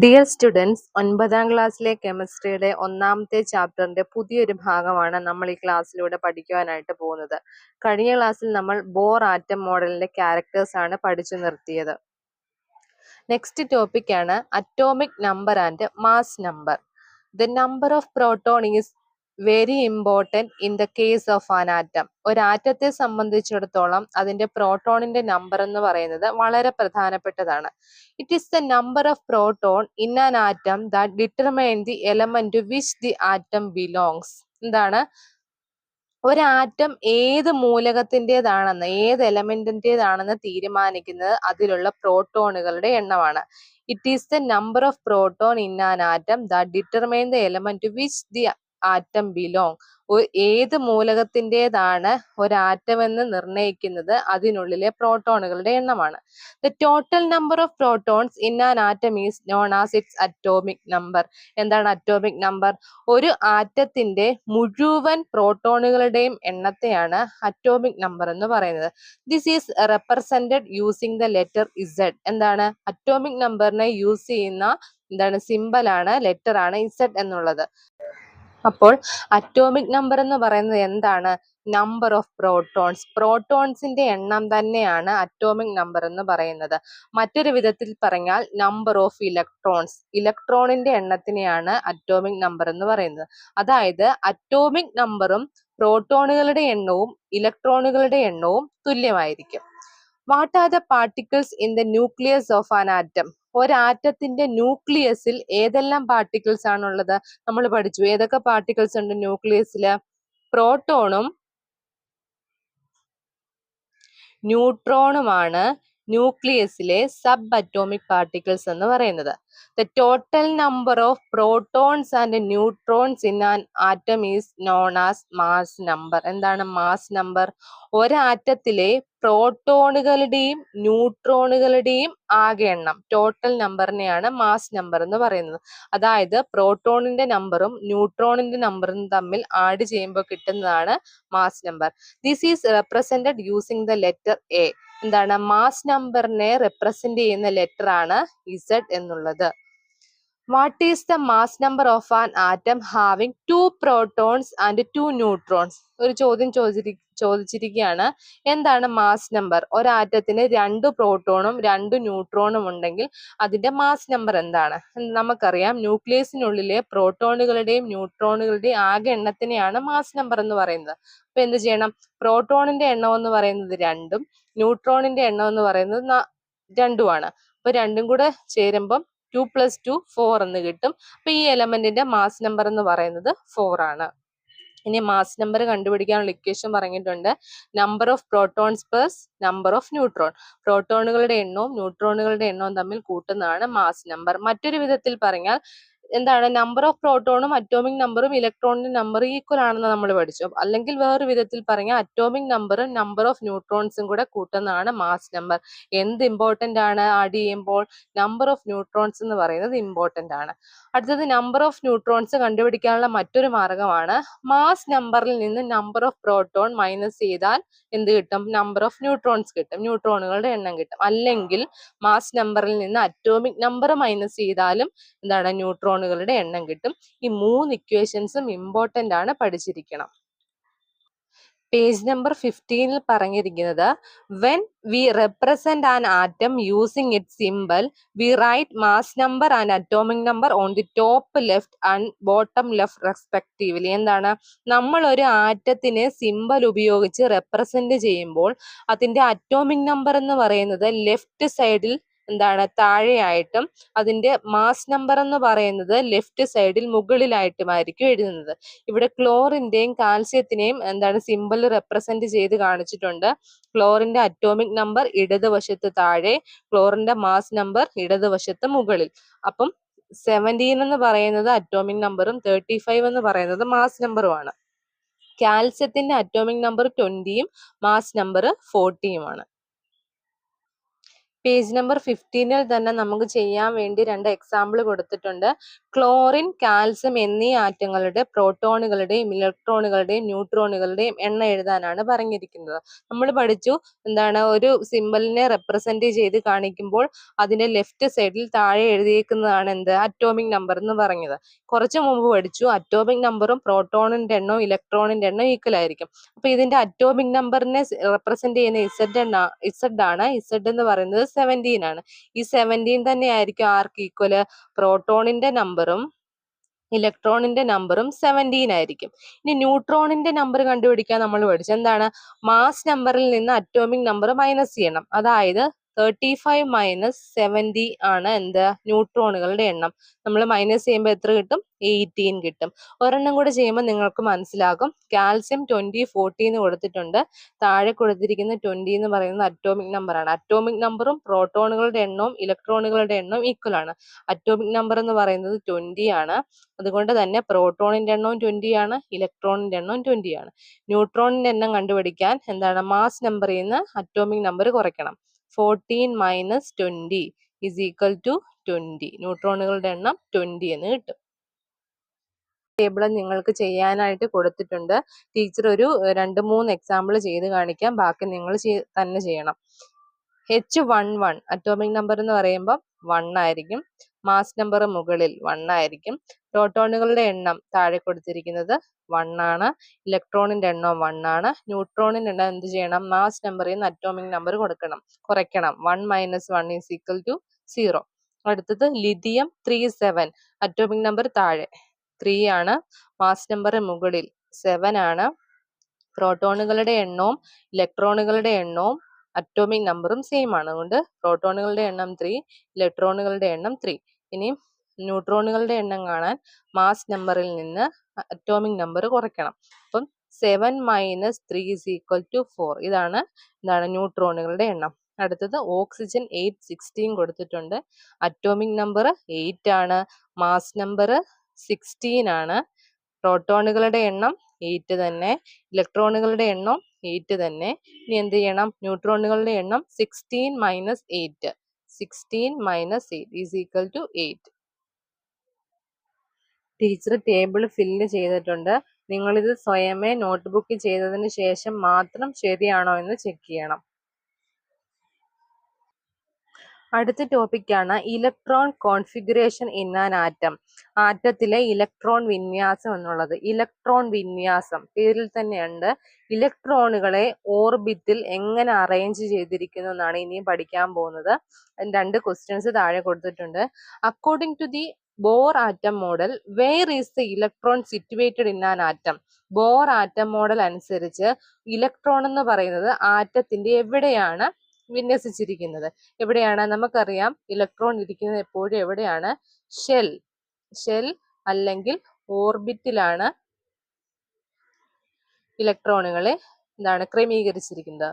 Dear students ഒൻപതാം ക്ലാസ്സിലെ കെമിസ്ട്രിയുടെ ഒന്നാമത്തെ ചാപ്റ്ററിന്റെ പുതിയൊരു ഭാഗമാണ് നമ്മൾ ഈ ക്ലാസ്സിലൂടെ പഠിക്കുവാനായിട്ട് പോകുന്നത്. കഴിഞ്ഞ ക്ലാസ്സിൽ നമ്മൾ ബോർ ആറ്റം മോഡലിന്റെ ക്യാരക്ടേഴ്സ് ആണ് പഠിച്ചു നിർത്തിയത്. നെക്സ്റ്റ് ടോപ്പിക് ആണ് atomic number and mass number the number of proton is very important in the case of an atom ഒരു ആറ്റത്തെ സംബന്ധിച്ചിടത്തോളം അതിന്റെ പ്രോട്ടോണിന്റെ നമ്പർ എന്ന് പറയുന്നത് വളരെ പ്രധാനപ്പെട്ടതാണ്. It is the number of proton in an atom that determine the element which the atom belongs എന്താണ്? ഒരു ആറ്റം ഏത് മൂലകത്തിന്റെതാണെന്ന് ഏത് എലമെന്റിന്റെതാണെന്ന് തീരുമാനിക്കുന്നത് അതിലുള്ള പ്രോട്ടോണുകളുടെ എണ്ണമാണ്. It is the number of proton in an atom that determine the element which the atom belong. ഏത് മൂലകത്തിന്റെതാണ് എന്ന് നിർണയിക്കുന്നത് അതിനുള്ളിലെ പ്രോട്ടോണുകളുടെ എണ്ണമാണ്. The total number of protons in an atom is known as its atomic number. എന്താണ് atomic number? ഒരു ആറ്റത്തിന്റെ മുഴുവൻ പ്രോട്ടോണുകളുടെയും എണ്ണത്തെയാണ് അറ്റോമിക് നമ്പർ എന്ന് പറയുന്നത്. This is represented using the letter Z എന്താണ്? അറ്റോമിക് നമ്പറിനെ യൂസ് ചെയ്യുന്ന എന്താണ്? സിമ്പൽ ആണ് ലെറ്റർ ആണ് ഇസഡ് എന്നുള്ളത്. അപ്പോൾ അറ്റോമിക് നമ്പർ എന്ന് പറയുന്നത് എന്താണ്? നമ്പർ ഓഫ് പ്രോട്ടോൺസ് പ്രോട്ടോൺസിന്റെ എണ്ണം തന്നെയാണ് അറ്റോമിക് നമ്പർ എന്ന് പറയുന്നത്. മറ്റൊരു വിധത്തിൽ പറഞ്ഞാൽ നമ്പർ ഓഫ് ഇലക്ട്രോൺസ് ഇലക്ട്രോണിന്റെ എണ്ണത്തിനെയാണ് അറ്റോമിക് നമ്പർ എന്ന് പറയുന്നത്. അതായത് അറ്റോമിക് നമ്പറും പ്രോട്ടോണുകളുടെ എണ്ണവും ഇലക്ട്രോണുകളുടെ എണ്ണവും തുല്യമായിരിക്കും. What are the particles in the nucleus of an atom ഒരാറ്റത്തിന്റെ ന്യൂക്ലിയസിൽ ഏതെല്ലാം പാർട്ടിക്കിൾസ് ആണുള്ളത്? നമ്മൾ പഠിച്ചു. ഏതൊക്കെ പാർട്ടിക്കിൾസ് ഉണ്ട് ന്യൂക്ലിയസിൽ പ്രോട്ടോണും ന്യൂട്രോണുമാണ് ന്യൂക്ലിയസിലെ സബ് അറ്റോമിക് പാർട്ടിക്കിൾസ് എന്ന് പറയുന്നത്. The total number of protons and neutrons in an atom is known as mass number എന്താണ് മാസ് നമ്പർ ഒരാറ്റത്തിലെ പ്രോട്ടോണുകളുടെയും ന്യൂട്രോണുകളുടെയും ആകെ എണ്ണം. ടോട്ടൽ നമ്പറിനെയാണ് മാസ് നമ്പർ എന്ന് പറയുന്നത്. അതായത് പ്രോട്ടോണിന്റെ നമ്പറും ന്യൂട്രോണിന്റെ നമ്പറും തമ്മിൽ ആഡ് ചെയ്യുമ്പോൾ കിട്ടുന്നതാണ് mass number this is represented using the letter A എന്താണ് മാസ് നമ്പറിനെ റെപ്രസെന്റ് ചെയ്യുന്ന ലെറ്റർ ആണ് ഇസഡ് എന്നുള്ളത്. What is the mass number of an atom having two protons and two neutrons ഒരു ചോദ്യം ചോദിച്ചിരി ചോദിച്ചിരിക്കുകയാണ്. എന്താണ് മാസ് നമ്പർ ഒരാറ്റത്തിന് രണ്ട് പ്രോട്ടോണും രണ്ട് ന്യൂട്രോണും ഉണ്ടെങ്കിൽ അതിന്റെ മാസ് നമ്പർ എന്താണ്? നമുക്കറിയാം ന്യൂക്ലിയസിനുള്ളിലെ പ്രോട്ടോണുകളുടെയും ന്യൂട്രോണുകളുടെയും ആകെ എണ്ണത്തിനെയാണ് മാസ് നമ്പർ എന്ന് പറയുന്നത്. അപ്പൊ എന്ത് ചെയ്യണം? പ്രോട്ടോണിന്റെ എണ്ണം എന്ന് പറയുന്നത് രണ്ടും ന്യൂട്രോണിന്റെ എണ്ണം എന്ന് പറയുന്നത് രണ്ടുമാണ്. അപ്പൊ രണ്ടും കൂടെ ചേരുമ്പം ടു പ്ലസ് ടു ഫോർ എന്ന് കിട്ടും. അപ്പൊ ഈ എലമെന്റിന്റെ മാസ് നമ്പർ എന്ന് പറയുന്നത് ഫോർ ആണ്. ഇനി മാസ് നമ്പർ കണ്ടുപിടിക്കാനുള്ള ഇക്വേഷൻ പറഞ്ഞിട്ടുണ്ട്. Number of protons plus number of neutron പ്രോട്ടോണുകളുടെ എണ്ണവും ന്യൂട്രോണുകളുടെ എണ്ണവും തമ്മിൽ കൂട്ടുന്നതാണ് മാസ് നമ്പർ മറ്റൊരു വിധത്തിൽ പറഞ്ഞാൽ എന്താണ് നമ്പർ ഓഫ് പ്രോട്ടോണും അറ്റോമിക് നമ്പറും ഇലക്ട്രോണിന്റെ നമ്പർ ഈക്വൽ ആണെന്ന് നമ്മൾ പഠിച്ചു. അല്ലെങ്കിൽ വേറൊരു വിധത്തിൽ പറഞ്ഞാൽ അറ്റോമിക് നമ്പറും നമ്പർ ഓഫ് ന്യൂട്രോൺസും കൂടെ കൂട്ടുന്നതാണ് മാസ് നമ്പർ എന്ത് ഇമ്പോർട്ടന്റ് ആണ്? ആഡ് ചെയ്യുമ്പോൾ നമ്പർ ഓഫ് ന്യൂട്രോൺസ് എന്ന് പറയുന്നത് ഇമ്പോർട്ടന്റ് ആണ്. അടുത്തത് നമ്പർ ഓഫ് ന്യൂട്രോൺസ് കണ്ടുപിടിക്കാനുള്ള മറ്റൊരു മാർഗമാണ്. മാസ് നമ്പറിൽ നിന്ന് നമ്പർ ഓഫ് പ്രോട്ടോൺ മൈനസ് ചെയ്താൽ എന്ത് കിട്ടും? നമ്പർ ഓഫ് ന്യൂട്രോൺസ് കിട്ടും. ന്യൂട്രോണുകളുടെ എണ്ണം കിട്ടും. അല്ലെങ്കിൽ മാസ് നമ്പറിൽ നിന്ന് അറ്റോമിക് നമ്പർ മൈനസ് ചെയ്താലും എന്താണ്? ന്യൂട്രോണുകളുടെ എണ്ണം കിട്ടും. ഈ മൂന്ന് ഇക്വേഷൻസും ഇമ്പോർട്ടന്റ് ആണ് പഠിച്ചിരിക്കണം. പേജ് നമ്പർ ഫിഫ്റ്റീനിൽ പറഞ്ഞിരിക്കുന്നത് when we represent an atom using its symbol we write mass number and atomic number on the top left and bottom left respectively എന്താണ്? നമ്മൾ ഒരു ആറ്റത്തിനെ സിമ്പിൾ ഉപയോഗിച്ച് റെപ്രസെന്റ് ചെയ്യുമ്പോൾ അതിന്റെ അറ്റോമിക് നമ്പർ എന്ന് പറയുന്നത് ലെഫ്റ്റ് സൈഡിൽ എന്താണ് താഴെയായിട്ടും അതിന്റെ മാസ് നമ്പർ എന്ന് പറയുന്നത് ലെഫ്റ്റ് സൈഡിൽ മുകളിലായിട്ടുമായിരിക്കും എഴുതുന്നത്. ഇവിടെ ക്ലോറിന്റെയും കാൽസ്യത്തിനെയും എന്താണ് സിമ്പിൾ റെപ്രസെന്റ് ചെയ്ത് കാണിച്ചിട്ടുണ്ട്. ക്ലോറിന്റെ അറ്റോമിക് നമ്പർ ഇടതുവശത്ത് താഴെ ക്ലോറിന്റെ മാസ് നമ്പർ ഇടതുവശത്ത് മുകളിൽ. അപ്പം സെവന്റീൻ എന്ന് പറയുന്നത് അറ്റോമിക് നമ്പറും തേർട്ടി ഫൈവ് എന്ന് പറയുന്നത് മാസ് നമ്പറുമാണ് കാൽസ്യത്തിന്റെ അറ്റോമിക് നമ്പർ ട്വന്റിയും മാസ് നമ്പർ ഫോർട്ടിയുമാണ് പേജ് നമ്പർ ഫിഫ്റ്റീനിൽ തന്നെ നമുക്ക് ചെയ്യാൻ വേണ്ടി രണ്ട് എക്സാമ്പിൾ കൊടുത്തിട്ടുണ്ട്. ക്ലോറിൻ കാൽസ്യം എന്നീ ആറ്റങ്ങളുടെ പ്രോട്ടോണുകളുടെയും ഇലക്ട്രോണുകളുടെയും ന്യൂട്രോണുകളുടെയും എണ്ണം എഴുതാനാണ് പറഞ്ഞിരിക്കുന്നത്. നമ്മൾ പഠിച്ചു എന്താണ് ഒരു സിമ്പലിനെ റെപ്രസെന്റ് ചെയ്ത് കാണിക്കുമ്പോൾ അതിന്റെ ലെഫ്റ്റ് സൈഡിൽ താഴെ എഴുതിയേക്കുന്നതാണ് എന്ത്? അറ്റോമിക് നമ്പർ എന്ന് പറഞ്ഞത്. കുറച്ച് മുമ്പ് പഠിച്ചു അറ്റോമിക് നമ്പറും പ്രോട്ടോണിന്റെ എണ്ണവും ഇലക്ട്രോണിന്റെ എണ്ണവും ഈക്വൽ ആയിരിക്കും. അപ്പൊ ഇതിന്റെ അറ്റോമിക് നമ്പറിനെ റെപ്രസെന്റ് ചെയ്യുന്ന ഇസഡ് ഇസഡ് ആണ്. ഇസഡ് എന്ന് പറയുന്നത് സെവന്റീൻ ആണ്. ഈ സെവന്റീൻ തന്നെ ആയിരിക്കും ആർക്ക് ഈക്വൽ പ്രോട്ടോണിന്റെ നമ്പറും ഇലക്ട്രോണിന്റെ നമ്പറും സെവന്റീൻ ആയിരിക്കും. ഇനി ന്യൂട്രോണിന്റെ നമ്പർ കണ്ടുപിടിക്കാൻ നമ്മൾ പഠിച്ചു. എന്താണ്? മാസ് നമ്പറിൽ നിന്ന് അറ്റോമിക് നമ്പർ മൈനസ് ചെയ്യണം. അതായത് തേർട്ടി ഫൈവ് മൈനസ് സെവന്റി ആണ് എന്താ? ന്യൂട്രോണുകളുടെ എണ്ണം. നമ്മൾ മൈനസ് ചെയ്യുമ്പോൾ എത്ര കിട്ടും? എയ്റ്റീൻ കിട്ടും. ഒരെണ്ണം കൂടെ ചെയ്യുമ്പോൾ നിങ്ങൾക്ക് മനസ്സിലാകും. കാൽസ്യം ട്വന്റി ഫോർട്ടി എന്ന് കൊടുത്തിട്ടുണ്ട്. താഴെ കൊടുത്തിരിക്കുന്ന ട്വന്റി എന്ന് പറയുന്നത് അറ്റോമിക് നമ്പറാണ് അറ്റോമിക് നമ്പറും പ്രോട്ടോണുകളുടെ എണ്ണവും ഇലക്ട്രോണുകളുടെ എണ്ണവും ഈക്വൽ ആണ്. അറ്റോമിക് നമ്പർ എന്ന് പറയുന്നത് ട്വന്റി ആണ്. അതുകൊണ്ട് തന്നെ പ്രോട്ടോണിന്റെ എണ്ണവും ട്വന്റി ആണ് ഇലക്ട്രോണിന്റെ എണ്ണവും ട്വന്റി ആണ്. ന്യൂട്രോണിന്റെ എണ്ണം കണ്ടുപിടിക്കാൻ എന്താണ്? മാസ് നമ്പറിൽ നിന്ന് അറ്റോമിക് നമ്പർ കുറയ്ക്കണം. Fourteen minus twenty is equal to twenty ന്യൂട്രോണുകളുടെ എണ്ണം ട്വന്റി എന്ന് കിട്ടും. ടേബിൾ നിങ്ങൾക്ക് ചെയ്യാനായിട്ട് കൊടുത്തിട്ടുണ്ട്. ടീച്ചർ ഒരു രണ്ട് മൂന്ന് എക്സാമ്പിൾ ചെയ്ത് കാണിക്കാം. ബാക്കി നിങ്ങൾ തന്നെ ചെയ്യണം. H one one atomic number എന്ന് പറയുമ്പോൾ വൺ ആയിരിക്കും. മാസ് നമ്പർ മുകളിൽ വൺ ആയിരിക്കും. പ്രോട്ടോണുകളുടെ എണ്ണം താഴെ കൊടുത്തിരിക്കുന്നത് വൺ ആണ്. ഇലക്ട്രോണിന്റെ എണ്ണം വൺ ആണ്. ന്യൂട്രോണിന്റെ എണ്ണം എന്ത് ചെയ്യണം? മാസ് നമ്പറിൽ നിന്ന് അറ്റോമിക് നമ്പർ കൊടുക്കണം. കുറയ്ക്കണം. One minus one is equal to zero അടുത്തത് lithium three seven atomic number താഴെ. ത്രീ ആണ്. മാസ് നമ്പർ മുകളിൽ സെവൻ ആണ്. പ്രോട്ടോണുകളുടെ എണ്ണവും ഇലക്ട്രോണുകളുടെ എണ്ണവും അറ്റോമിക് നമ്പറും സെയിം ആണ്. അതുകൊണ്ട് പ്രോട്ടോണുകളുടെ എണ്ണം ത്രീ ഇലക്ട്രോണുകളുടെ എണ്ണം ത്രീ ഇനി ന്യൂട്രോണുകളുടെ എണ്ണം കാണാൻ മാസ് നമ്പറിൽ നിന്ന് അറ്റോമിക് നമ്പർ കുറയ്ക്കണം. അപ്പം seven minus three is equal to four ഇതാണ് എന്താണ് ന്യൂട്രോണുകളുടെ എണ്ണം. അടുത്തത് ഓക്സിജൻ എയ്റ്റ് സിക്സ്റ്റീൻ കൊടുത്തിട്ടുണ്ട്. അറ്റോമിക് നമ്പർ എയ്റ്റ് ആണ്. മാസ് നമ്പർ സിക്സ്റ്റീൻ ആണ്. പ്രോട്ടോണുകളുടെ എണ്ണം എയ്റ്റ് തന്നെ. ഇലക്ട്രോണുകളുടെ എണ്ണം എയ്റ്റ് തന്നെ. ഇനി എന്ത് ചെയ്യണം? ന്യൂട്രോണുകളുടെ എണ്ണം sixteen minus eight sixteen minus eight is equal to eight teacher table fill ചെയ്തിട്ടുണ്ട്. നിങ്ങളിത് സ്വയമേ നോട്ട്ബുക്ക് ചെയ്തതിന് ശേഷം മാത്രം ശരിയാണോ എന്ന് ചെക്ക് ചെയ്യണം. അടുത്ത ടോപ്പിക്കാണ് electron configuration in an atom. ആറ്റത്തിലെ electron വിന്യാസം എന്നുള്ളത്. ഇലക്ട്രോൺ വിന്യാസം. പേരിൽ തന്നെയുണ്ട്. ഇലക്ട്രോണുകളെ ഓർബിറ്റിൽ എങ്ങനെ അറേഞ്ച് ചെയ്തിരിക്കുന്നു എന്നാണ് ഇനിയും പഠിക്കാൻ പോകുന്നത്. രണ്ട് ക്വസ്റ്റ്യൻസ് താഴെ കൊടുത്തിട്ടുണ്ട്. According to the Bohr atom model where is the electron situated in an atom Bohr atom model അനുസരിച്ച് ഇലക്ട്രോൺ എന്ന് പറയുന്നത് ആറ്റത്തിന്റെ എവിടെയാണ്? വിന്യസിച്ചിരിക്കുന്നത്. എവിടെയാണ്? നമുക്കറിയാം. ഇലക്ട്രോൺ ഇരിക്കുന്നത് എപ്പോഴും എവിടെയാണ്? ഷെൽ. ഷെൽ അല്ലെങ്കിൽ ഓർബിറ്റിലാണ് ഇലക്ട്രോണുകളെ എന്താണ് ക്രമീകരിച്ചിരിക്കുന്നത്.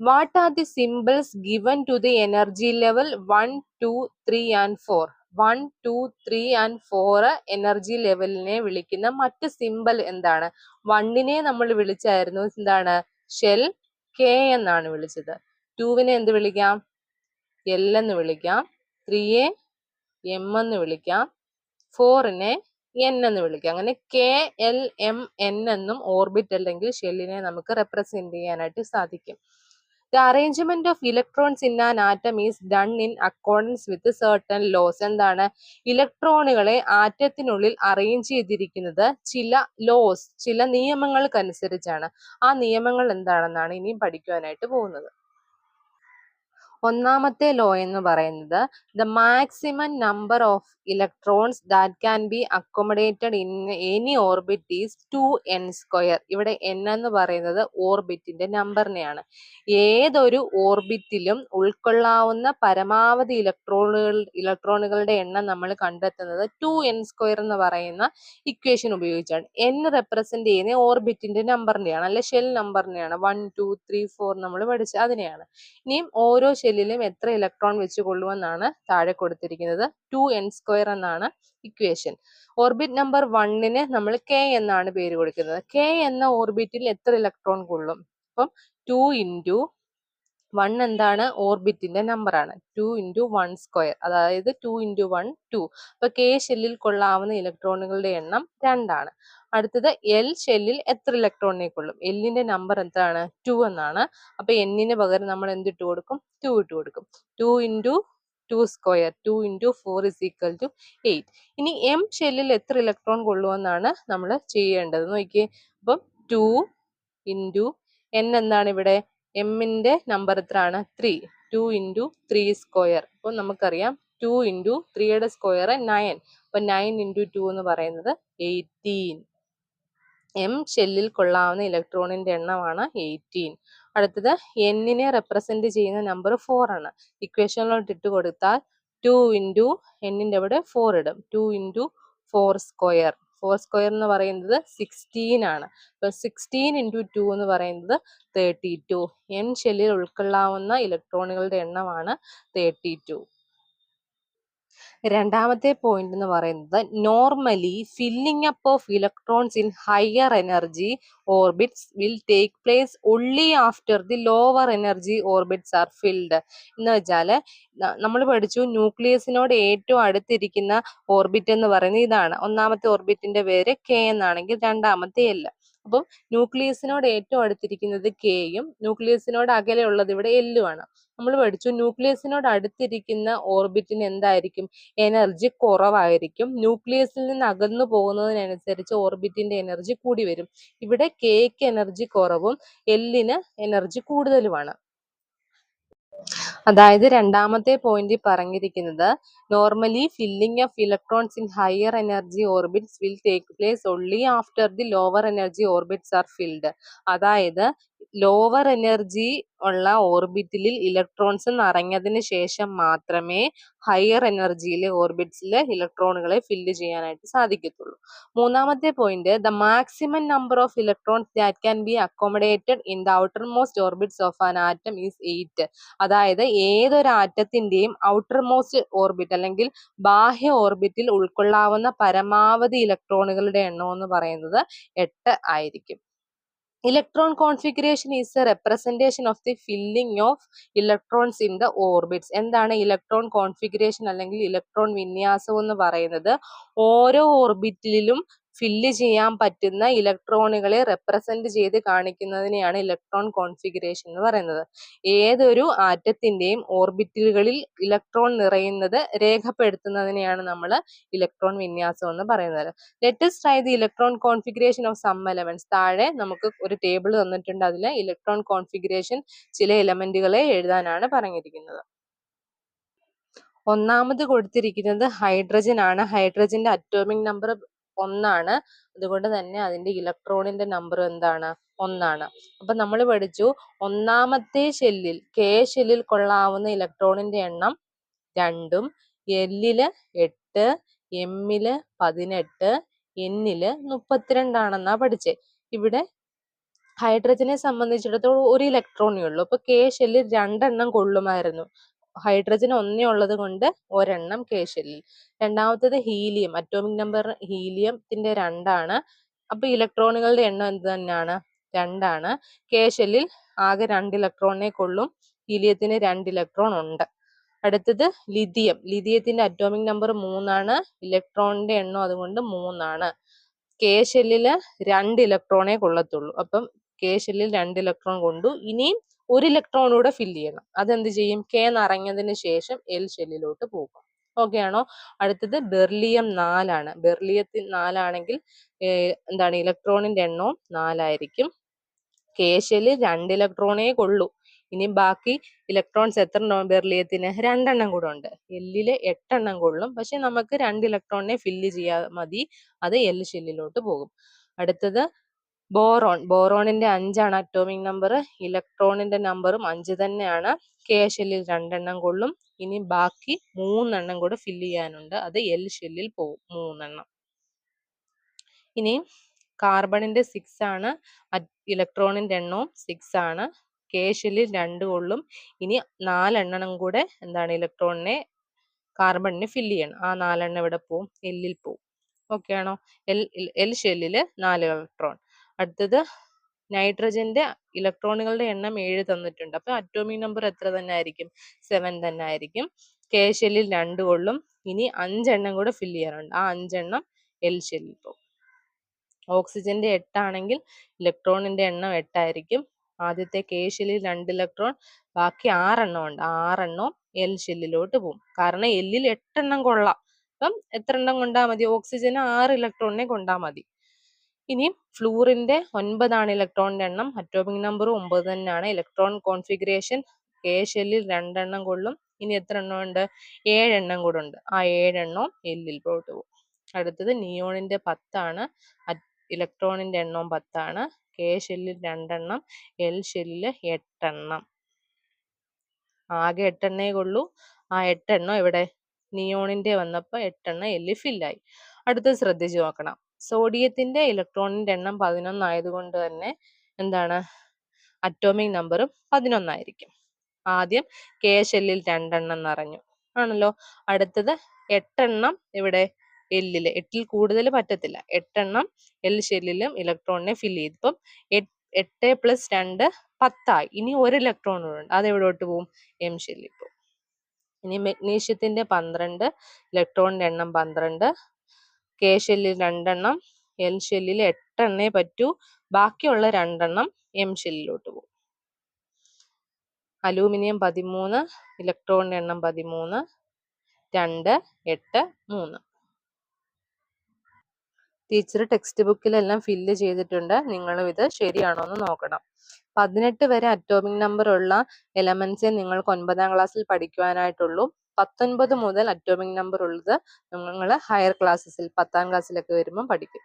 What are the symbols given to the energy level one two three and four one two three and four energy ലെവലിനെ വിളിക്കുന്ന മറ്റ് സിമ്പിൾ എന്താണ്? വണ്ണിനെ നമ്മൾ വിളിച്ചായിരുന്നു. എന്താണ്? ഷെൽ കെ എന്നാണ് വിളിച്ചത്. ടുവിനെ എന്ത് വിളിക്കാം? എൽ എന്ന് വിളിക്കാം. ത്രീയെ എം എന്ന് വിളിക്കാം. ഫോറിനെ എൻ എന്ന് വിളിക്കാം. അങ്ങനെ കെ എൽ എം എൻ എന്നും ഓർബിറ്റ് അല്ലെങ്കിൽ ഷെല്ലിനെ നമുക്ക് റെപ്രസെന്റ് ചെയ്യാനായിട്ട് സാധിക്കും. The arrangement of electrons in an atom is done in accordance with certain laws എന്താണ്? ഇലക്ട്രോണുകളെ ആറ്റത്തിനുള്ളിൽ അറേഞ്ച് ചെയ്തിരിക്കുന്നത് ചില ലോസ് ചില നിയമങ്ങൾക്കനുസരിച്ചാണ്. ആ നിയമങ്ങൾ എന്താണെന്നാണ് ഇനിയും പഠിക്കുവാനായിട്ട് പോകുന്നത്. ഒന്നാമത്തെ ലോ എന്ന് പറയുന്നത് the maximum number of electrons that can be accommodated in any orbit is two N square ഇവിടെ എൻ എന്ന് പറയുന്നത് ഓർബിറ്റിന്റെ നമ്പറിനെയാണ് ഏതൊരു ഓർബിറ്റിലും ഉൾക്കൊള്ളാവുന്ന പരമാവധി ഇലക്ട്രോണുകൾ ഇലക്ട്രോണുകളുടെ എണ്ണം നമ്മൾ കണ്ടെത്തുന്നത് ടു എൻ സ്ക്വയർ എന്ന് പറയുന്ന ഇക്വേഷൻ ഉപയോഗിച്ചാണ്. എൻ റെപ്രസെന്റ് ചെയ്യുന്ന ഓർബിറ്റിന്റെ നമ്പറിനെയാണ് അല്ലെ ഷെൽ നമ്പറിനെയാണ് വൺ ടു ത്രീ ഫോർ നമ്മൾ പഠിച്ച അതിനെയാണ്. ഇനിയും ഓരോ ഷെല്ലിലും എത്ര ഇലക്ട്രോൺ വെച്ച് കൊള്ളുമെന്നാണ് താഴെ കൊടുത്തിരിക്കുന്നത്. ടു എൻ സ്ക്വയർ എന്നാണ് ഇക്വേഷൻ ഓർബിറ്റ് നമ്പർ വണ്ണിന് നമ്മൾ കെ എന്നാണ് പേര് കൊടുക്കുന്നത്. കെ എന്ന ഓർബിറ്റിൽ എത്ര ഇലക്ട്രോൺ കൊള്ളും? അപ്പം ടു ഇന്റു വൺ എന്താണ്? ഓർബിറ്റിന്റെ നമ്പർ ആണ് ടു ഇന്റു വൺ സ്ക്വയർ. അതായത് ടു ഇന്റു വൺ ടു. അപ്പൊ കെ ഷെല്ലിൽ കൊള്ളാവുന്ന ഇലക്ട്രോണുകളുടെ എണ്ണം രണ്ടാണ്. അടുത്തത് എൽ ഷെല്ലിൽ എത്ര ഇലക്ട്രോണിനെ കൊള്ളും? എല്ലിന്റെ നമ്പർ എന്താണ്? ടു എന്നാണ്. അപ്പൊ എന്നിന് പകരം നമ്മൾ എന്ത് ഇട്ട് കൊടുക്കും? ടു ഇട്ട് കൊടുക്കും. Two into two square. Two into four is equal to eight. ഇനി എം ഷെല്ലിൽ എത്ര ഇലക്ട്രോൺ കൊള്ളുമെന്നാണ് നമ്മൾ ചെയ്യേണ്ടത്. നോക്കിയേ. അപ്പം ടു ഇന്റു എൻ എന്താണ് ഇവിടെ? എമ്മിന്റെ നമ്പർ എത്രയാണ്? Three two into three square അപ്പോൾ നമുക്കറിയാം ടു ഇന്റു ത്രീയുടെ സ്ക്വയർ നയൻ അപ്പോൾ നയൻ ഇന്റു ടു എന്ന് പറയുന്നത് എയ്റ്റീൻ എം ഷെല്ലിൽ കൊള്ളാവുന്ന ഇലക്ട്രോണിന്റെ എണ്ണമാണ് എയ്റ്റീൻ അടുത്തത് എന്നിനെ റെപ്രസെന്റ് ചെയ്യുന്ന നമ്പർ ഫോർ ആണ്. ഇക്വേഷനിലോട്ട് ഇട്ട് കൊടുത്താൽ ടു ഇന്റു എന്നിന്റെ അവിടെ ഫോർ ഇടും. Two into four square four square എന്ന് പറയുന്നത് സിക്സ്റ്റീൻ ആണ്. അപ്പൊ സിക്സ്റ്റീൻ ഇന്റു ടു എന്ന് പറയുന്നത് തേർട്ടി ടു എൻ ഷെല്ലിൽ ഉൾക്കൊള്ളാവുന്ന ഇലക്ട്രോണുകളുടെ എണ്ണമാണ് തേർട്ടി ടു രണ്ടാമത്തെ പോയിന്റ് എന്ന് പറയുന്നത് normally filling up of electrons in higher energy orbits will take place only after the lower energy orbits are filled എന്ന് വെച്ചാൽ നമ്മൾ പഠിച്ചു ന്യൂക്ലിയസിനോട് ഏറ്റവും അടുത്തിരിക്കുന്ന ഓർബിറ്റ് എന്ന് പറയുന്നത് ഇതാണ്. ഒന്നാമത്തെ ഓർബിറ്റിന്റെ പേര് കെ എന്നാണെങ്കിൽ രണ്ടാമത്തെ എൽ അപ്പം ന്യൂക്ലിയസിനോട് ഏറ്റവും അടുത്തിരിക്കുന്നത് കെയും ന്യൂക്ലിയസിനോട് അകലെയുള്ളത് ഇവിടെ എല്ലുമാണ് നമ്മൾ പഠിച്ചു. ന്യൂക്ലിയസിനോട് അടുത്തിരിക്കുന്ന ഓർബിറ്റിന് എന്തായിരിക്കും? എനർജി കുറവായിരിക്കും. ന്യൂക്ലിയസിൽ നിന്ന് അകന്നു പോകുന്നതിനനുസരിച്ച് ഓർബിറ്റിന്റെ എനർജി കൂടി വരും. ഇവിടെ കെക്ക് എനർജി കുറവും എല്ലിന് എനർജി കൂടുതലുമാണ്. അതായത് രണ്ടാമത്തെ പോയിന്റ് പറഞ്ഞിരിക്കുന്നത് normally filling of electrons in higher energy orbits will take place only after the lower energy orbits are filled അതായത് ലോവർ എനർജി ഉള്ള ഓർബിറ്റിൽ ഇലക്ട്രോൺസ് നിറഞ്ഞതിന് ശേഷം മാത്രമേ ഹയർ എനർജിയിലെ ഓർബിറ്റ്സിലെ ഇലക്ട്രോണുകളെ ഫില്ല് ചെയ്യാനായിട്ട് സാധിക്കത്തുള്ളൂ. മൂന്നാമത്തെ point the maximum number of electrons that can be accommodated in the outer most orbits of an atom is eight അതായത് ഏതൊരു ആറ്റത്തിന്റെയും ഔട്ടർ മോസ്റ്റ് ഓർബിറ്റ് അല്ലെങ്കിൽ ബാഹ്യ ഓർബിറ്റിൽ ഉൾക്കൊള്ളാവുന്ന പരമാവധി ഇലക്ട്രോണുകളുടെ എണ്ണം എന്ന് പറയുന്നത് എട്ട് ആയിരിക്കും. Electron configuration is a representation of the filling of electrons in the orbits എന്താണ് ഇലക്ട്രോൺ കോൺഫിഗറേഷൻ അല്ലെങ്കിൽ ഇലക്ട്രോൺ വിന്യാസം എന്ന് പറയുന്നത്? ഓരോ ഓർബിറ്റിലും ഫില്ല് ചെയ്യാൻ പറ്റുന്ന ഇലക്ട്രോണുകളെ റെപ്രസെന്റ് ചെയ്ത് കാണിക്കുന്നതിനെയാണ് ഇലക്ട്രോൺ കോൺഫിഗറേഷൻ എന്ന് പറയുന്നത്. ഏതൊരു ആറ്റത്തിന്റെയും ഓർബിറ്റലുകളിൽ ഇലക്ട്രോൺ നിറയുന്നത് രേഖപ്പെടുത്തുന്നതിനെയാണ് നമ്മൾ ഇലക്ട്രോൺ വിന്യാസം എന്ന് പറയുന്നത്. Let us try the electron configuration of some elements താഴെ നമുക്ക് ഒരു ടേബിൾ തന്നിട്ടുണ്ട്. അതിൽ ഇലക്ട്രോൺ കോൺഫിഗറേഷൻ ചില എലമെന്റുകളെ എഴുതാനാണ് പറഞ്ഞിരിക്കുന്നത്. ഒന്നാമത് കൊടുത്തിരിക്കുന്നത് ഹൈഡ്രജൻ ആണ്. ഹൈഡ്രജന്റെ അറ്റോമിക് നമ്പർ ഒന്നാണ്. അതുകൊണ്ട് തന്നെ അതിന്റെ ഇലക്ട്രോണിന്റെ നമ്പർ എന്താണ്? ഒന്നാണ്. അപ്പൊ നമ്മൾ പഠിച്ചു ഒന്നാമത്തെ ഷെല്ലിൽ കെ ഷെല്ലിൽ കൊള്ളാവുന്ന ഇലക്ട്രോണിന്റെ എണ്ണം രണ്ടും എല്ലിൽ എട്ട് എമ്മിൽ പതിനെട്ട് എന്നിൽ മുപ്പത്തിരണ്ടാണെന്നാ പഠിച്ചേ. ഇവിടെ ഹൈഡ്രജനെ സംബന്ധിച്ചിടത്തോളം ഒരു ഇലക്ട്രോണേ ഉള്ളൂ. അപ്പൊ കെ ഷെല്ലിൽ രണ്ടെണ്ണം കൊള്ളുമായിരുന്നു. ഹൈഡ്രജൻ ഒന്നേ ഉള്ളത് കൊണ്ട് ഒരെണ്ണം കേശലിൽ രണ്ടാമത്തത് ഹീലിയം. അറ്റോമിക് നമ്പർ ഹീലിയത്തിന്റെ രണ്ടാണ്. അപ്പൊ ഇലക്ട്രോണുകളുടെ എണ്ണം എന്ത് തന്നെയാണ്? രണ്ടാണ്. കേശലിൽ ആകെ രണ്ട് ഇലക്ട്രോണിനെ കൊള്ളും. ഹീലിയത്തിന് രണ്ട് ഇലക്ട്രോൺ ഉണ്ട്. അടുത്തത് ലിഥിയം. ലിഥിയത്തിന്റെ അറ്റോമിക് നമ്പർ മൂന്നാണ്. ഇലക്ട്രോണിന്റെ എണ്ണം അതുകൊണ്ട് മൂന്നാണ്. കേശലിൽ രണ്ട് ഇലക്ട്രോണേ കൊള്ളത്തുള്ളൂ. അപ്പം കേശലിൽ രണ്ട് ഇലക്ട്രോൺ കൊണ്ടു. ഇനിയും ഒരു ഇലക്ട്രോൺ കൂടെ ഫില്ല് ചെയ്യണം. അതെന്ത് ചെയ്യും? കെ നിറഞ്ഞതിന് ശേഷം എൽ ഷെല്ലിലോട്ട് പോകും. ഓക്കെ ആണോ? അടുത്തത് ബെർലിയം നാലാണ്. ബെർലിയത്തിൽ നാലാണെങ്കിൽ എന്താണ് ഇലക്ട്രോണിന്റെ എണ്ണവും നാലായിരിക്കും. കെ ഷെല്ലിൽ രണ്ട് ഇലക്ട്രോണേ കൊള്ളൂ. ഇനി ബാക്കി ഇലക്ട്രോൺസ് എത്ര ബെർലിയത്തിന് രണ്ടെണ്ണം കൂടെ ഉണ്ട്. എല്ലിൽ എട്ടെണ്ണം കൊള്ളും. പക്ഷെ നമുക്ക് രണ്ട് ഇലക്ട്രോണിനെ ഫില്ല് ചെയ്യാ മതി. അത് എൽ ഷെല്ലിലോട്ട് പോകും. അടുത്തത് ബോറോൺ. ബോറോണിന്റെ അഞ്ചാണ് അറ്റോമിക് നമ്പർ ഇലക്ട്രോണിന്റെ നമ്പറും അഞ്ച് തന്നെയാണ്. കെ ഷെല്ലിൽ രണ്ടെണ്ണം കൊള്ളും. ഇനി ബാക്കി മൂന്നെണ്ണം കൂടെ ഫില്ല് ചെയ്യാനുണ്ട്. അത് എൽ ഷെല്ലിൽ പോകും മൂന്നെണ്ണം. ഇനി കാർബണിന്റെ സിക്സ് ആണ്. ഇലക്ട്രോണിന്റെ എണ്ണവും സിക്സ് ആണ്. കെ ഷെല്ലിൽ രണ്ട് കൊള്ളും. ഇനി നാലെണ്ണം കൂടെ എന്താണ് ഇലക്ട്രോണിനെ കാർബണിനെ ഫില്ല് ചെയ്യണം. ആ നാലെണ്ണം ഇവിടെ പോവും? എല്ലിൽ പോവും. ഓക്കെ ആണോ? എൽ എൽ ഷെല്ലിൽ നാല് ഇലക്ട്രോൺ അടുത്തത് നൈട്രജന്റെ ഇലക്ട്രോണുകളുടെ എണ്ണം ഏഴ് തന്നിട്ടുണ്ട്. അപ്പൊ അറ്റോമിക് നമ്പർ എത്ര തന്നെ ആയിരിക്കും? സെവൻ തന്നെ ആയിരിക്കും. കെ ഷെല്ലിൽ രണ്ട് കൊള്ളും. ഇനി അഞ്ചെണ്ണം കൂടെ ഫില്ല് ചെയ്യാനുണ്ട്. ആ അഞ്ചെണ്ണം എൽ ഷെല്ലിൽ പോകും. ഓക്സിജന്റെ എട്ടാണെങ്കിൽ ഇലക്ട്രോണിന്റെ എണ്ണം എട്ടായിരിക്കും. ആദ്യത്തെ കെ ഷെല്ലിൽ രണ്ട് ഇലക്ട്രോൺ ബാക്കി ആറെണ്ണം ഉണ്ട് ആറെണ്ണം എൽ ഷെല്ലിലോട്ട് പോകും. കാരണം എല്ലിൽ എട്ടെണ്ണം കൊള്ളാം. അപ്പം എത്ര എണ്ണം കൊണ്ടാ മതി? ഓക്സിജന് ആറ് ഇലക്ട്രോണിനെ കൊണ്ടാ മതി. ഇനി ഫ്ലൂറിന്റെ ഒൻപതാണ് ഇലക്ട്രോണിന്റെ എണ്ണം അറ്റോമിക് നമ്പർ ഒമ്പത് തന്നെയാണ്. ഇലക്ട്രോൺ കോൺഫിഗറേഷൻ കെ ഷെല്ലിൽ രണ്ടെണ്ണം കൊള്ളും. ഇനി എത്ര എണ്ണം ഉണ്ട്? ഏഴെണ്ണം കൂടെ ഉണ്ട്. ആ ഏഴെണ്ണവും എല്ലിൽ പോയിട്ട് പോകും. അടുത്തത് നിയോണിന്റെ പത്താണ് ഇലക്ട്രോണിന്റെ എണ്ണവും പത്താണ്. കെ ഷെല്ലിൽ രണ്ടെണ്ണം എൽ ഷെല്ലിൽ എട്ടെണ്ണം. ആകെ എട്ടെണ്ണേ കൊള്ളൂ. ആ എട്ടെണ്ണം ഇവിടെ നിയോണിന്റെ വന്നപ്പോൾ എട്ടെണ്ണം എല്ലിൽ ഫില്ലായി അടുത്തത് ശ്രദ്ധിച്ചു നോക്കണം. സോഡിയത്തിന്റെ ഇലക്ട്രോണിന്റെ എണ്ണം പതിനൊന്ന് ആയതുകൊണ്ട് തന്നെ എന്താണ്? അറ്റോമിക് നമ്പറും പതിനൊന്നായിരിക്കും. ആദ്യം കെ ഷെല്ലിൽ രണ്ടെണ്ണം നിറഞ്ഞു. ആണല്ലോ? അടുത്തത് എട്ടെണ്ണം ഇവിടെ എല്ലിൽ. എട്ടിൽ കൂടുതൽ പറ്റത്തില്ല. എട്ടെണ്ണം എൽ ഷെല്ലിലും ഇലക്ട്രോണിനെ ഫില്ല് ചെയ്തു. ഇപ്പം എട്ട് പ്ലസ് രണ്ട് പത്തായി. ഇനി ഒരു ഇലക്ട്രോൺ ഉണ്ട്. അത് എവിടോട്ട് പോവും? എം ഷെല്ലിൽ പോവും. ഇനി മെഗ്നീഷ്യത്തിന്റെ പന്ത്രണ്ട് ഇലക്ട്രോണിന്റെ എണ്ണം പന്ത്രണ്ട് കെ ഷെല്ലിൽ രണ്ടെണ്ണം എൽ ഷെല്ലിൽ എട്ടെണ്ണേ പറ്റൂ. ബാക്കിയുള്ള രണ്ടെണ്ണം എം ഷെല്ലിലോട്ട് പോകും അലൂമിനിയം പതിമൂന്ന് ഇലക്ട്രോണിന്റെ എണ്ണം പതിമൂന്ന് രണ്ട് എട്ട് മൂന്ന്. ടീച്ചർ ടെക്സ്റ്റ് ബുക്കിലെല്ലാം ഫില്ല് ചെയ്തിട്ടുണ്ട്. നിങ്ങളും ഇത് ശരിയാണോ എന്ന് നോക്കണം. പതിനെട്ട് വരെ അറ്റോമിക് നമ്പർ ഉള്ള എലമെന്റ്സേ നിങ്ങൾക്ക് ഒൻപതാം ക്ലാസ്സിൽ പഠിക്കുവാനായിട്ടുള്ളൂ. പത്തൊൻപത് മുതൽ അറ്റോമിക് നമ്പർ ഉള്ളത് നിങ്ങൾ ഹയർ ക്ലാസ്സസിൽ പത്താം ക്ലാസ്സിലൊക്കെ വരുമ്പോൾ പഠിക്കും.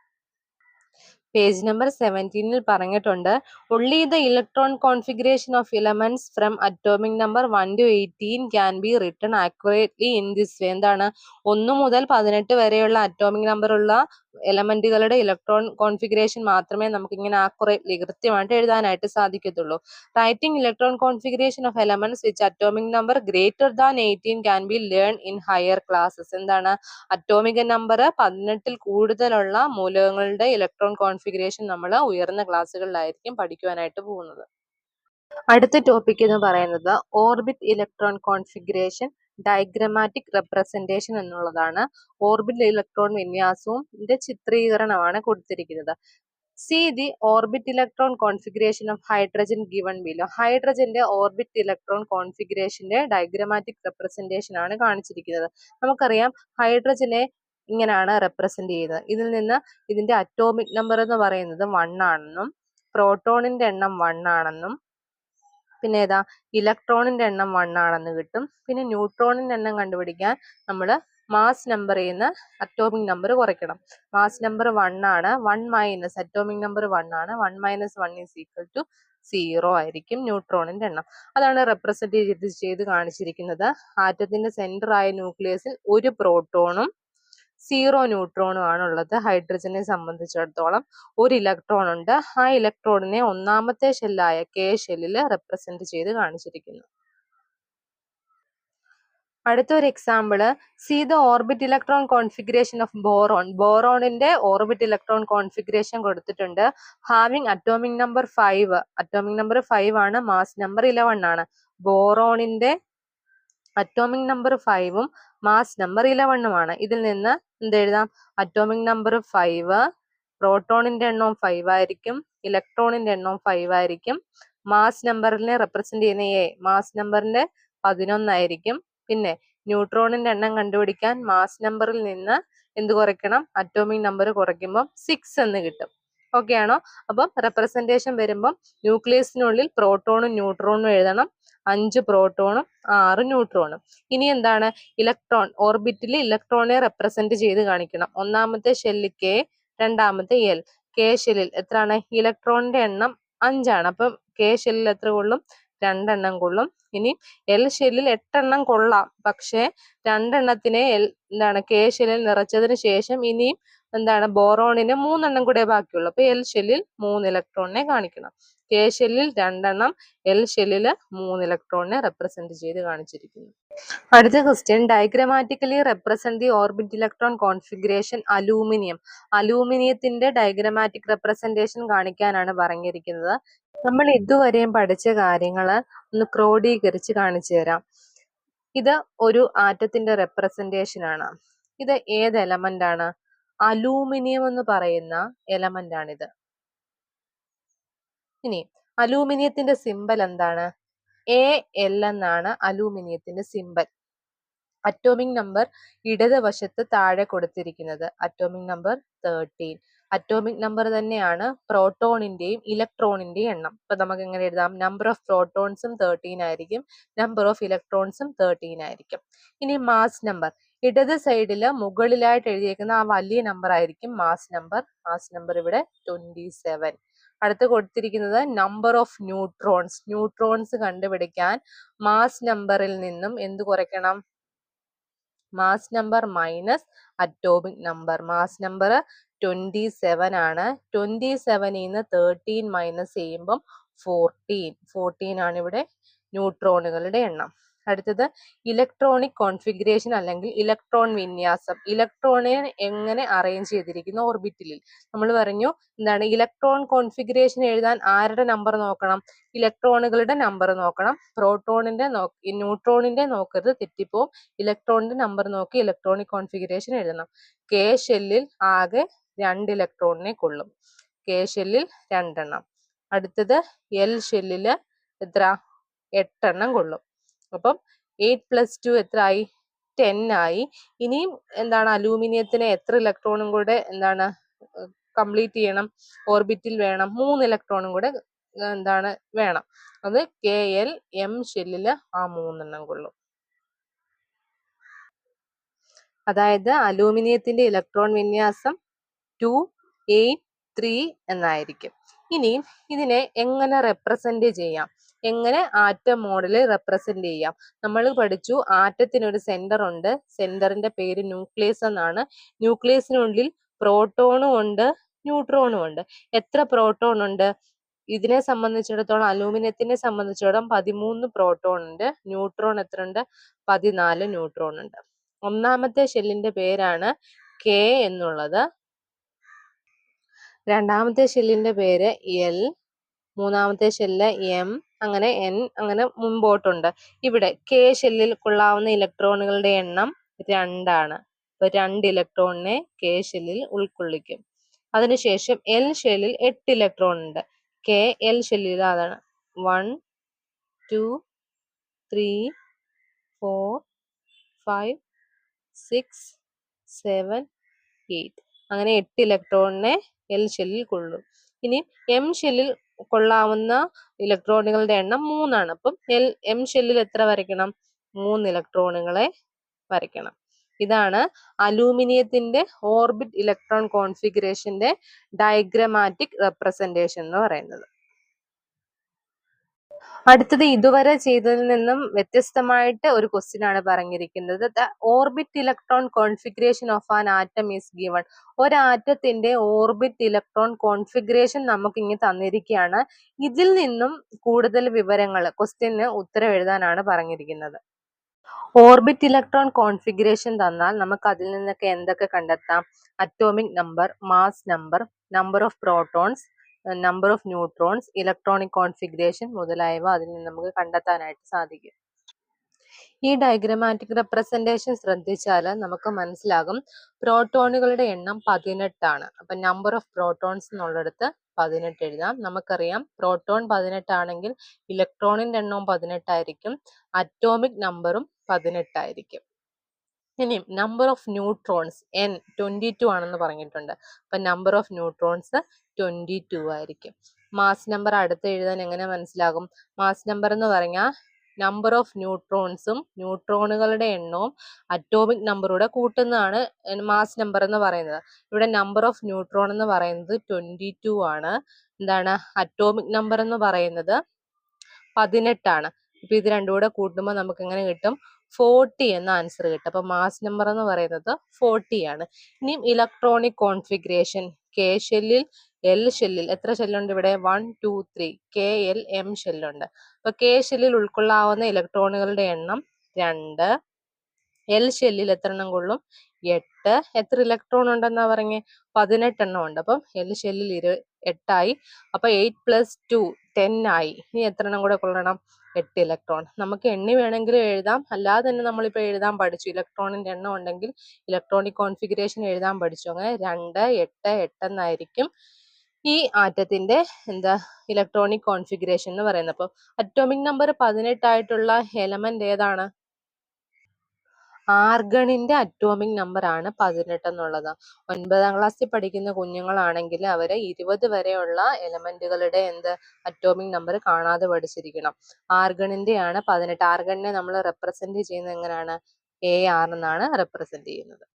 പേജ് നമ്പർ സെവന്റീനിൽ പറഞ്ഞിട്ടുണ്ട് only the electron configuration of elements from atomic number one to eighteen can be written accurately in this way എന്താണ്? ഒന്ന് മുതൽ പതിനെട്ട് വരെയുള്ള അറ്റോമിക് നമ്പർ ഉള്ള എലമെന്റുകളുടെ ഇലക്ട്രോൺ കോൺഫിഗറേഷൻ മാത്രമേ നമുക്ക് ഇങ്ങനെ ആക്കുറേറ്റ്ലി കൃത്യമായിട്ട് എഴുതാനായിട്ട് സാധിക്കത്തുള്ളൂ. Writing electron configuration of elements which atomic number greater than eighteen can be learn in higher classes. എന്താണ്? അറ്റോമിക് നമ്പർ പതിനെട്ടിൽ കൂടുതലുള്ള മൂലകങ്ങളുടെ ഇലക്ട്രോൺ കോൺഫിഗറേഷൻ നമ്മൾ ഉയർന്ന ക്ലാസ്സുകളിലായിരിക്കും പഠിക്കുവാനായിട്ട് പോകുന്നത്. അടുത്ത ടോപ്പിക് എന്ന് പറയുന്നത് orbit electron configuration. Diagrammatic representation എന്നുള്ളതാണ്. ഓർബിറ്റ് ഇലക്ട്രോൺ വിന്യാസവും ഇതിന്റെ ചിത്രീകരണമാണ് കൊടുത്തിരിക്കുന്നത്. See the orbit electron configuration of hydrogen given below ഹൈഡ്രജന്റെ orbit electron കോൺഫിഗറേഷന്റെ ഡയഗ്രമാറ്റിക് റെപ്രസെന്റേഷൻ ആണ് കാണിച്ചിരിക്കുന്നത്. നമുക്കറിയാം ഹൈഡ്രജനെ ഇങ്ങനെയാണ് റെപ്രസെന്റ് ചെയ്യുന്നത്. ഇതിൽ നിന്ന് ഇതിന്റെ അറ്റോമിക് നമ്പർ എന്ന് പറയുന്നത് വൺ ആണെന്നും പ്രോട്ടോണിന്റെ എണ്ണം വൺ ആണെന്നും പിന്നെ ഏതാ ഇലക്ട്രോണിന്റെ എണ്ണം വൺ ആണെന്ന് കിട്ടും. പിന്നെ ന്യൂട്രോണിന്റെ എണ്ണം കണ്ടുപിടിക്കാൻ നമ്മൾ മാസ് നമ്പർ ചെയ്യുന്ന അറ്റോമിക് നമ്പർ കുറയ്ക്കണം. മാസ് നമ്പർ വൺ ആണ്. One minus atomic number one ആണ്. One minus one is equal to zero ആയിരിക്കും ന്യൂട്രോണിന്റെ എണ്ണം. അതാണ് റെപ്രസെന്റ് ചെയ്ത് ചെയ്ത് കാണിച്ചിരിക്കുന്നത്. ആറ്റത്തിന്റെ സെന്റർ ആയ ന്യൂക്ലിയസിൽ ഒരു പ്രോട്ടോണും സീറോ ന്യൂട്രോണും ആണുള്ളത്. ഹൈഡ്രജനെ സംബന്ധിച്ചിടത്തോളം ഒരു ഇലക്ട്രോൺ ഉണ്ട്. ആ ഇലക്ട്രോണിനെ ഒന്നാമത്തെ ഷെല്ലായ കെ ഷെല്ലിൽ റെപ്രസെന്റ് ചെയ്ത് കാണിച്ചിരിക്കുന്നു. അടുത്തൊരു example. See the orbit electron configuration of boron. ബോറോണിന്റെ orbit electron configuration കൊടുത്തിട്ടുണ്ട്. Having atomic number five. Atomic number five ആണ്. മാസ് നമ്പർ ഇലവൺ ആണ്. ബോറോണിന്റെ അറ്റോമിക് നമ്പർ ഫൈവും മാസ് നമ്പർ ഇലവണ്ണുമാണ് ഇതിൽ നിന്ന് എന്തെഴുതാം അറ്റോമിക് നമ്പർ ഫൈവ് പ്രോട്ടോണിന്റെ എണ്ണവും ഫൈവ് ആയിരിക്കും. ഇലക്ട്രോണിന്റെ എണ്ണവും ഫൈവ് ആയിരിക്കും. മാസ് നമ്പറിനെ റെപ്രസെന്റ് ചെയ്യുന്ന എ മാസ് നമ്പറിന്റെ പതിനൊന്നായിരിക്കും പിന്നെ ന്യൂട്രോണിന്റെ എണ്ണം കണ്ടുപിടിക്കാൻ മാസ് നമ്പറിൽ നിന്ന് എന്ത് കുറയ്ക്കണം? അറ്റോമിക് നമ്പർ കുറയ്ക്കുമ്പോൾ സിക്സ് എന്ന് കിട്ടും. ഓക്കെ ആണോ അപ്പം റെപ്രസെന്റേഷൻ വരുമ്പം ന്യൂക്ലിയസിനുള്ളിൽ പ്രോട്ടോണും ന്യൂട്രോണും എഴുതണം. അഞ്ച് പ്രോട്ടോണും ആറ് ന്യൂട്രോണും ഇനി എന്താണ്? ഇലക്ട്രോൺ ഓർബിറ്റിൽ ഇലക്ട്രോണെ റെപ്രസെന്റ് ചെയ്ത് കാണിക്കണം. ഒന്നാമത്തെ ഷെല്ല് കെ രണ്ടാമത്തെ എൽ കെ ഷെല്ലിൽ എത്രയാണ്? ഇലക്ട്രോണിന്റെ എണ്ണം അഞ്ചാണ്. അപ്പം കെ ഷെല്ലിൽ എത്ര കൊള്ളും? രണ്ടെണ്ണം കൊള്ളും. ഇനി എൽ ഷെല്ലിൽ എട്ടെണ്ണം കൊള്ളാം. പക്ഷേ രണ്ടെണ്ണത്തിനെ എൽ എന്താണ്? കെ ഷെല്ലിൽ നിറച്ചതിന് ശേഷം ഇനിയും എന്താണ്? ബോറോണിന് മൂന്നെണ്ണം കൂടെ ബാക്കിയുള്ളൂ. അപ്പൊ എൽ ഷെല്ലിൽ മൂന്ന് ഇലക്ട്രോണിനെ കാണിക്കണം. കെ ഷെല്ലിൽ രണ്ടെണ്ണം എൽ ഷെല്ലിൽ മൂന്ന് ഇലക്ട്രോണിനെ റെപ്രസെന്റ് ചെയ്ത് കാണിച്ചിരിക്കുന്നു. അടുത്ത question diagrammatically represent the orbit electron configuration aluminium അലൂമിനിയത്തിന്റെ diagrammatic representation കാണിക്കാനാണ് പറഞ്ഞിരിക്കുന്നത്. നമ്മൾ ഇതുവരെയും പഠിച്ച കാര്യങ്ങൾ ഒന്ന് ക്രോഡീകരിച്ച് കാണിച്ചു തരാം. ഇത് ഒരു ആറ്റത്തിന്റെ റെപ്രസെന്റേഷൻ ആണ്. ഇത് ഏത് എലമെന്റ് ആണ്? അലൂമിനിയം എന്ന് പറയുന്ന എലമെന്റ് ആണിത്. ഇനി അലൂമിനിയത്തിന്റെ സിമ്പൽ എന്താണ്? എ എൽ എന്നാണ് അലൂമിനിയത്തിന്റെ സിമ്പൽ അറ്റോമിക് നമ്പർ ഇടതുവശത്ത് താഴെ കൊടുത്തിരിക്കുന്നത്. Atomic number thirteen atomic number തന്നെയാണ് പ്രോട്ടോണിന്റെയും ഇലക്ട്രോണിന്റെയും എണ്ണം. ഇപ്പൊ നമുക്ക് എങ്ങനെ എഴുതാം നമ്പർ ഓഫ് പ്രോട്ടോൺസും തേർട്ടീൻ ആയിരിക്കും. നമ്പർ ഓഫ് ഇലക്ട്രോൺസും തേർട്ടീൻ ആയിരിക്കും. ഇനി മാസ് നമ്പർ ഇടത് സൈഡിൽ മുകളിലായിട്ട് എഴുതിയേക്കുന്ന ആ വലിയ നമ്പർ ആയിരിക്കും മാസ് നമ്പർ മാസ് നമ്പർ ഇവിടെ ട്വന്റി സെവൻ അടുത്ത് കൊടുത്തിരിക്കുന്നത് നമ്പർ ഓഫ് ന്യൂട്രോൺസ് ന്യൂട്രോൺസ് കണ്ടുപിടിക്കാൻ മാസ് നമ്പറിൽ നിന്നും എന്ത് കുറയ്ക്കണം? Mass number minus atomic number mass number twenty seven ആണ്. ട്വന്റി സെവനിൽ നിന്ന് തേർട്ടീൻ മൈനസ് ചെയ്യുമ്പം ഫോർട്ടീൻ ഫോർട്ടീൻ ആണ് ഇവിടെ ന്യൂട്രോണുകളുടെ എണ്ണം. അടുത്തത് ഇലക്ട്രോണിക് കോൺഫിഗറേഷൻ അല്ലെങ്കിൽ ഇലക്ട്രോൺ വിന്യാസം. ഇലക്ട്രോണെ എങ്ങനെ അറേഞ്ച് ചെയ്തിരിക്കുന്നു ഓർബിറ്റലിൽ നമ്മൾ പറഞ്ഞു എന്താണ് ഇലക്ട്രോൺ കോൺഫിഗറേഷൻ എഴുതാൻ ആരുടെ നമ്പർ നോക്കണം? ഇലക്ട്രോണുകളുടെ നമ്പർ നോക്കണം. പ്രോട്ടോണിന്റെ ന്യൂട്രോണിന്റെ നോക്കരുത് തെറ്റിപ്പോവും. ഇലക്ട്രോണിന്റെ നമ്പർ നോക്കി ഇലക്ട്രോണിക് കോൺഫിഗറേഷൻ എഴുതണം. കെ ഷെല്ലിൽ ആകെ രണ്ട് ഇലക്ട്രോണിനെ കൊള്ളും. കെ ഷെല്ലിൽ രണ്ടെണ്ണം. അടുത്തത് എൽ ഷെല്ലിൽ എത്ര? എട്ടെണ്ണം കൊള്ളും. അപ്പം എയ്റ്റ് പ്ലസ് ടു എത്ര ആയി ടെൻ ആയി. ഇനിയും എന്താണ് അലൂമിനിയത്തിന് എത്ര ഇലക്ട്രോണും കൂടെ എന്താണ് കംപ്ലീറ്റ് ചെയ്യണം? ഓർബിറ്റിൽ വേണം. മൂന്ന് ഇലക്ട്രോണും കൂടെ എന്താണ് വേണം. അത് കെ എൽ എം ഷെല്ലിൽ ആ മൂന്നെണ്ണം കൊള്ളും. അതായത് അലൂമിനിയത്തിന്റെ ഇലക്ട്രോൺ വിന്യാസം ടു എയ്റ്റ് ത്രീ എന്നായിരിക്കും. ഇനിയും ഇതിനെ എങ്ങനെ റെപ്രസെന്റ് ചെയ്യാം? എങ്ങനെ ആറ്റം മോഡൽ റെപ്രസെന്റ് ചെയ്യാം? നമ്മൾ പഠിച്ചു ആറ്റത്തിന് ഒരു സെന്റർ ഉണ്ട്. സെന്ററിന്റെ പേര് ന്യൂക്ലിയസ് എന്നാണ്. ന്യൂക്ലിയസിനുള്ളിൽ പ്രോട്ടോണും ഉണ്ട് ന്യൂട്രോണും ഉണ്ട്. എത്ര പ്രോട്ടോൺ ഉണ്ട്? ഇതിനെ സംബന്ധിച്ചിടത്തോളം അലൂമിനിയത്തിനെ സംബന്ധിച്ചിടത്തോളം പതിമൂന്ന് പ്രോട്ടോൺ ഉണ്ട്. ന്യൂട്രോൺ എത്ര ഉണ്ട്? പതിനാല് ന്യൂട്രോൺ ഉണ്ട്. ഒന്നാമത്തെ ഷെല്ലിന്റെ പേരാണ് കെ എന്നുള്ളത്. രണ്ടാമത്തെ ഷെല്ലിന്റെ പേര് എൽ മൂന്നാമത്തെ ഷെല്ല് എം അങ്ങനെ എൻ അങ്ങനെ മുമ്പോട്ടുണ്ട്. ഇവിടെ കെ ഷെല്ലിൽ കൊള്ളാവുന്ന ഇലക്ട്രോണുകളുടെ എണ്ണം രണ്ടാണ്. അപ്പൊ രണ്ട് ഇലക്ട്രോണിനെ കെ ഷെല്ലിൽ ഉൾക്കൊള്ളിക്കും. അതിനുശേഷം എൽ ഷെല്ലിൽ എട്ട് ഇലക്ട്രോൺ ഉണ്ട് കെ എൽ ഷെല്ലിൽ അതാണ്. One two three four five six seven eight. അങ്ങനെ എട്ട് ഇലക്ട്രോണിനെ എൽ ഷെല്ലിൽ കൊള്ളും. ഇനി എം ഷെല്ലിൽ കൊള്ളാവുന്ന ഇലക്ട്രോണുകളുടെ എണ്ണം മൂന്നാണ്. അപ്പം എൽ എം ഷെല്ലിൽ എത്ര വരയ്ക്കണം? മൂന്ന് ഇലക്ട്രോണുകളെ വരയ്ക്കണം. ഇതാണ് അലൂമിനിയത്തിന്റെ ഓർബിറ്റ് ഇലക്ട്രോൺ കോൺഫിഗറേഷന്റെ ഡയഗ്രമാറ്റിക് റെപ്രസെന്റേഷൻ എന്ന് പറയുന്നത്. അടുത്തത് ഇതുവരെ ചെയ്തതിൽ നിന്നും വ്യത്യസ്തമായിട്ട് ഒരു ക്വസ്റ്റ്യൻ ആണ് പറഞ്ഞിരിക്കുന്നത്. The orbit electron configuration of an atom is given ഒരാറ്റത്തിന്റെ orbit electron configuration നമുക്ക് ഇങ്ങനെ തന്നിരിക്കുകയാണ്. ഇതിൽ നിന്നും കൂടുതൽ വിവരങ്ങൾ ക്വസ്റ്റ്യന് ഉത്തരം എഴുതാനാണ് പറഞ്ഞിരിക്കുന്നത്. ഓർബിറ്റ് ഇലക്ട്രോൺ കോൺഫിഗറേഷൻ തന്നാൽ നമുക്ക് അതിൽ നിന്നൊക്കെ എന്തൊക്കെ കണ്ടെത്താം? Atomic number mass number number of protons number of neutrons electronic configuration മുതലായവ അതിൽ നിന്ന് നമുക്ക് കണ്ടെത്താനായിട്ട് സാധിക്കും. ഈ ഡയഗ്രമാറ്റിക് റെപ്രസെന്റേഷൻ ശ്രദ്ധിച്ചാൽ നമുക്ക് മനസ്സിലാകും പ്രോട്ടോണുകളുടെ എണ്ണം പതിനെട്ടാണ്. അപ്പം നമ്പർ ഓഫ് പ്രോട്ടോൺസ് എന്നുള്ളിടത്ത് പതിനെട്ട് എഴുതാം. നമുക്കറിയാം പ്രോട്ടോൺ പതിനെട്ടാണെങ്കിൽ ഇലക്ട്രോണിന്റെ എണ്ണവും പതിനെട്ടായിരിക്കും അറ്റോമിക് നമ്പറും പതിനെട്ടായിരിക്കും ഇനി number of neutrons N twenty two ആണെന്ന് പറഞ്ഞിട്ടുണ്ട്. അപ്പം number of neutrons twenty two ആയിരിക്കും. മാസ് നമ്പർ അടുത്ത് എഴുതാൻ എങ്ങനെ മനസ്സിലാകും? മാസ് നമ്പർ എന്ന് പറഞ്ഞാൽ നമ്പർ ഓഫ് ന്യൂട്രോൺസും ന്യൂട്രോണുകളുടെ എണ്ണവും അറ്റോമിക് നമ്പറൂടെ കൂട്ടുന്നതാണ് മാസ് നമ്പർ എന്ന് പറയുന്നത്. ഇവിടെ നമ്പർ ഓഫ് ന്യൂട്രോൺ എന്ന് പറയുന്നത് ട്വന്റി ടു ആണ്. എന്താണ്? അറ്റോമിക് നമ്പർ എന്ന് പറയുന്നത് പതിനെട്ടാണ്. ഇപ്പം ഇത് രണ്ടും കൂടെ കൂട്ടുമ്പോൾ നമുക്ക് എങ്ങനെ കിട്ടും? ഫോർട്ടി എന്ന ആൻസർ കിട്ടും. അപ്പൊ മാസ് നമ്പർ എന്ന് പറയുന്നത് ഫോർട്ടി ആണ്. ഇനിയും ഇലക്ട്രോണിക് കോൺഫിഗറേഷൻ കെ ഷെല്ലിൽ എൽ ഷെല്ലിൽ എത്ര ഷെല്ലുണ്ട് ഇവിടെ? One two three K L M ഷെല്ലുണ്ട് അപ്പൊ കെ ഷെല്ലിൽ ഉൾക്കൊള്ളാവുന്ന ഇലക്ട്രോണുകളുടെ എണ്ണം രണ്ട്. എൽ ഷെല്ലിൽ എത്ര എണ്ണം കൊള്ളും? എട്ട്. എത്ര ഇലക്ട്രോൺ ഉണ്ടെന്നാ പറഞ്ഞേ? പതിനെട്ടെണ്ണം ഉണ്ട്. അപ്പം എൽ ഷെല്ലിൽ ഇരു എട്ടായി. അപ്പൊ എയ്റ്റ് പ്ലസ് ടു ടെൻ ആയി. ഇനി എത്ര എണ്ണം കൂടെ കൊള്ളണം? എട്ട് ഇലക്ട്രോൺ. നമുക്ക് എണ്ണി വേണമെങ്കിലും എഴുതാം. അല്ലാതെ തന്നെ നമ്മളിപ്പോൾ എഴുതാൻ പഠിച്ചു. ഇലക്ട്രോണിന്റെ എണ്ണം ഉണ്ടെങ്കിൽ ഇലക്ട്രോണിക് കോൺഫിഗറേഷൻ എഴുതാൻ പഠിച്ചു. അങ്ങനെ രണ്ട് എട്ട് എട്ടെന്നായിരിക്കും ഈ ആറ്റത്തിന്റെ എന്താ ഇലക്ട്രോണിക് കോൺഫിഗറേഷൻ എന്ന് പറയുന്നത്. അപ്പോൾ അറ്റോമിക് നമ്പർ പതിനെട്ടായിട്ടുള്ള എലമെന്റ് ഏതാണ്? ആർഗണിന്റെ അറ്റോമിക് നമ്പർ ആണ് പതിനെട്ട് എന്നുള്ളത് ഒൻപതാം ക്ലാസ്സിൽ പഠിക്കുന്ന കുഞ്ഞുങ്ങളാണെങ്കിൽ അവരെ ഇരുപത് വരെയുള്ള എലമെന്റുകളുടെ എന്ത് അറ്റോമിക് നമ്പർ കാണാതെ പഠിച്ചിരിക്കണം. ആർഗണിന്റെ ആണ് പതിനെട്ട്. ആർഗണിനെ നമ്മൾ റെപ്രസെന്റ് ചെയ്യുന്നത് എങ്ങനെയാണ്? എ ആർ എന്നാണ് റെപ്രസെന്റ് ചെയ്യുന്നത്.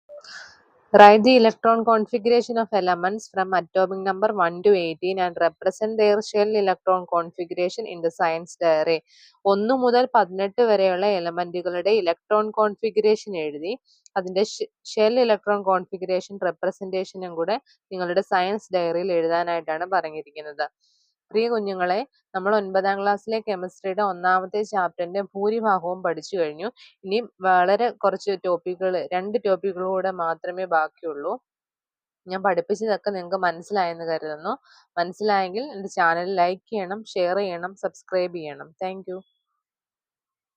Write the electron configuration of elements from atomic number 1 to 18 and represent their shell electron configuration in the science diary. ഒന്ന് മുതൽ പതിനെട്ട് വരെയുള്ള എലമെന്റുകളുടെ ഇലക്ട്രോൺ കോൺഫിഗറേഷൻ എഴുതി അതിന്റെ ഷെൽ ഇലക്ട്രോൺ കോൺഫിഗറേഷൻ റെപ്രസെന്റേഷനും കൂടെ നിങ്ങളുടെ സയൻസ് ഡയറിയിൽ എഴുതാനായിട്ടാണ് പറഞ്ഞിരിക്കുന്നത് പ്രിയ കുഞ്ഞുങ്ങളെ നമ്മൾ ഒൻപതാം ക്ലാസ്സിലെ കെമിസ്ട്രിയുടെ ഒന്നാമത്തെ ചാപ്റ്ററിന്റെ ഭൂരിഭാഗവും പഠിച്ചു കഴിഞ്ഞു. ഇനി വളരെ കുറച്ച് ടോപ്പിക്കുകൾ രണ്ട് ടോപ്പിക്കുകളൂടെ മാത്രമേ ബാക്കിയുള്ളൂ. ഞാൻ പഠിപ്പിച്ചതൊക്കെ നിങ്ങൾക്ക് മനസ്സിലായെന്ന് കരുതുന്നു. മനസ്സിലായെങ്കിൽ എന്റെ ചാനൽ ലൈക്ക് ചെയ്യണം ഷെയർ ചെയ്യണം സബ്സ്ക്രൈബ് ചെയ്യണം. താങ്ക്